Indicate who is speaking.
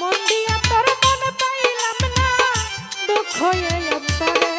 Speaker 1: মন দিয়া তোর মন পাইলাম না দুঃখ অন্তরে